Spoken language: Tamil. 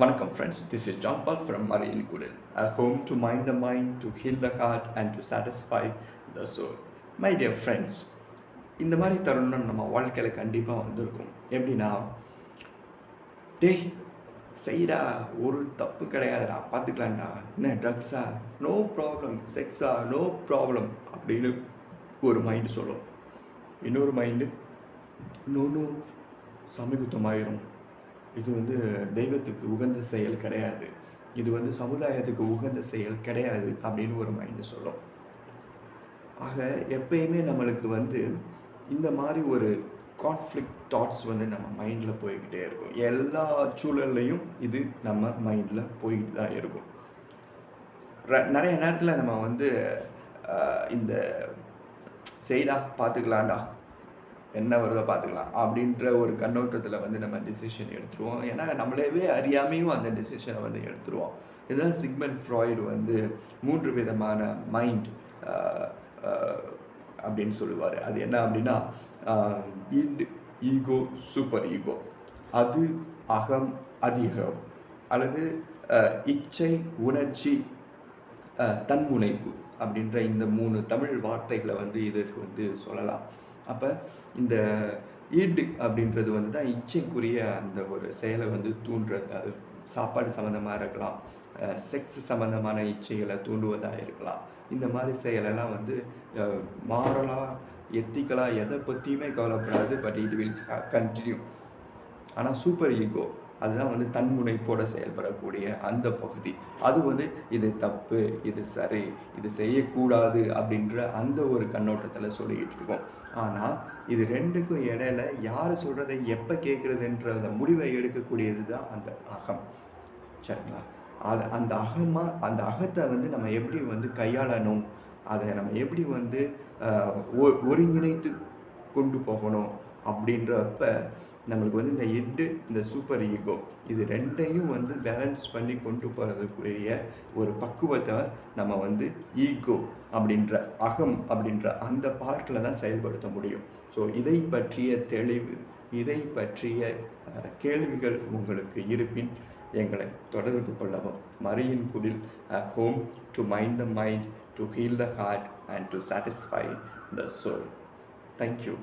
Vanakkam friends, this is John Paul from Marine Kudil, a home to mind the mind, to heal the heart and to satisfy the soul. My dear friends இந்த மாதிரி தருணம் நம்ம வாழ்க்கையில் கண்டிப்பாக வந்திருக்கும். எப்படின்னா டே செய்டா ஒரு தப்பு கிடையாதுடா பார்த்துக்கலாம்டா. என்ன ட்ரக்ஸா நோ ப்ராப்ளம் செக்ஸா நோ ப்ராப்ளம் அப்படின்னு ஒரு மைண்டு சொல்லும். இன்னொரு மைண்டு நோ சாமி குத்தமாயிரும் இது வந்து தெய்வத்துக்கு உகந்த செயல் கிடையாது. இது வந்து சமுதாயத்துக்கு உகந்த செயல் கிடையாது அப்படின்னு ஒரு மைண்டு சொல்லும். ஆக எப்பயுமே நம்மளுக்கு வந்து இந்த மாதிரி ஒரு கான்ஃப்ளிக் தாட்ஸ் வந்து நம்ம மைண்டில் போய்கிட்டே இருக்கும். எல்லா சூழல்லையும் இது நம்ம மைண்டில் போய்கிட்டு தான் இருக்கும். ர- நிறைய நேரத்தில் நம்ம வந்து இந்த செய்டா பார்த்துக்கலாம்டா என்ன வருதோ பார்த்துக்கலாம். அப்படின்ற ஒரு கண்ணோட்டத்தில் வந்து நம்ம டிசிஷன் எடுத்துருவோம். ஏன்னா நம்மளவே அறியாமையும் அந்த டிசிஷனை வந்து எடுத்துருவோம். இதுதான் சிக்மெண்ட் ஃப்ராய்டு வந்து மூன்று விதமான மைண்ட் அப்படின்னு சொல்லுவார். அது என்ன அப்படின்னா இட் ஈகோ சூப்பர் ஈகோ. அது அகம் அதிகம். அல்லது இச்சை உணர்ச்சி தன்முனைப்பு அப்படின்ற இந்த மூணு தமிழ் வார்த்தைகளை வந்து இதற்கு வந்து சொல்லலாம். அப்போ இந்த ஈடு அப்படின்றது வந்து தான் இச்சைக்குரிய அந்த ஒரு செயலை வந்து தூண்டுறது. அது சாப்பாடு சம்மந்தமாக இருக்கலாம். செக்ஸ் சம்மந்தமான இச்சைகளை தூண்டுவதாக இருக்கலாம். இந்த மாதிரி செயலெல்லாம் வந்து மாரலாக எத்திக்கலாக எதை பற்றியுமே கவலைப்படாது. பட் இட் வில் கண்டினியூ ஆனால் சூப்பர் ஈகோ அதுதான் வந்து தன்முனைப்போட செயல்படக்கூடிய அந்த பகுதி. அது வந்து இது தப்பு இது சரி இது செய்யக்கூடாது அப்படின்ற அந்த ஒரு கண்ணோட்டத்தில் சொல்லிக்கிட்டு இருக்கோம். ஆனால் இது ரெண்டுக்கும் இடையில யார் சொல்கிறத எப்போ கேட்குறதுன்ற அந்த முடிவை எடுக்கக்கூடியது தான் அந்த அகம். சரிங்களா? அது அந்த அகமாக அந்த அகத்தை வந்து நம்ம எப்படி வந்து கையாளணும்? அதை நம்ம எப்படி வந்து ஒ- ஒருங்கிணைத்து கொண்டு போகணும்? அப்படின்றப்ப நம்மளுக்கு வந்து இந்த எட்டு இந்த சூப்பர் ஈகோ இது ரெண்டையும் வந்து பேலன்ஸ் பண்ணி கொண்டு போகிறதுக்குரிய ஒரு பக்குவத்தை நம்ம வந்து ஈகோ அப்படின்ற அகம் அப்படின்ற அந்த பார்ட்டில் தான் செயல்படுத்த முடியும். ஸோ இதை பற்றிய தெளிவு இதை பற்றிய கேள்விகள் உங்களுக்கு இருப்பின் எங்களை தொடர்பு கொள்ளவும். மரியின் குடில் home to mind the mind to heal the heart and to satisfy the soul thank you